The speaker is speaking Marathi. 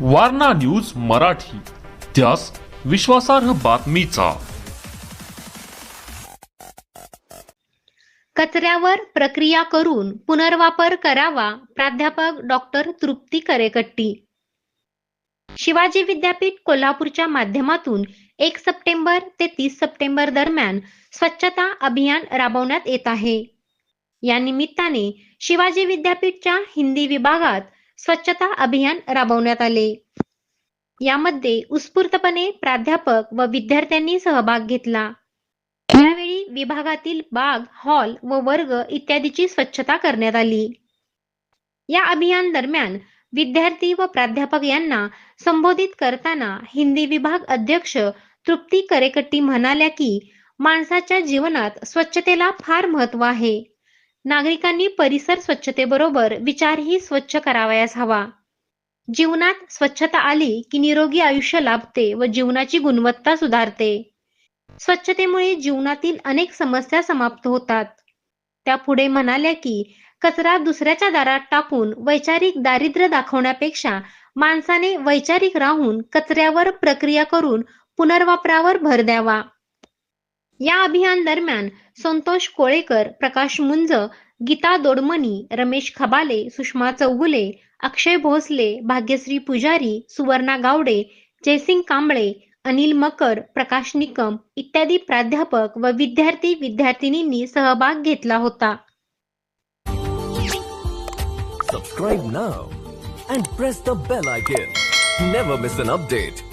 वारणा न्यूज मराठी. त्यास विश्वासार्ह बातमीचा. कचऱ्यावर प्रक्रिया करून पुनर्वापर करावा प्राध्यापक डॉक्टर तृप्ती करेकट्टी. शिवाजी विद्यापीठ कोल्हापूरच्या माध्यमातून एक सप्टेंबर ते तीस सप्टेंबर दरम्यान स्वच्छता अभियान राबवण्यात येत आहे. या निमित्ताने शिवाजी विद्यापीठच्या हिंदी विभागात स्वच्छता अभियान राबवण्यात आले. यामध्ये उत्स्फूर्तपणे प्राध्यापक व विद्यार्थ्यांनी सहभाग घेतला. यावेळी विभागातील बाग हॉल व वर्ग इत्यादीची स्वच्छता करण्यात आली. या अभियान दरम्यान विद्यार्थी व प्राध्यापक यांना संबोधित करताना हिंदी विभाग अध्यक्ष तृप्ती करेकट्टी म्हणाल्या की माणसाच्या जीवनात स्वच्छतेला फार महत्त्व आहे. नागरिकांनी परिसर स्वच्छतेबरोबर विचारही स्वच्छ करावयास हवा. जीवनात स्वच्छता आली की निरोगी आयुष्य लाभते व जीवनाची गुणवत्ता सुधारते. स्वच्छतेमुळे जीवनातील अनेक समस्या समाप्त होतात. त्या पुढे म्हणाल्या की कचरा दुसऱ्याच्या दारात टाकून वैचारिक दारिद्र्य दाखवण्यापेक्षा माणसाने वैचारिक राहून कचऱ्यावर प्रक्रिया करून पुनर्वापरावर भर द्यावा. या अभियान दरम्यान संतोष कोळेकर प्रकाश मुंज गीता दोडमणी रमेश खबाले सुषमा चौगुले अक्षय भोसले भाग्यश्री पुजारी सुवर्णा गावडे जयसिंग कांबळे अनिल मकर प्रकाश निकम इत्यादी प्राध्यापक व विद्यार्थी विद्यार्थिनींनी सहभाग घेतला होता. Subscribe now and press the bell icon never miss an update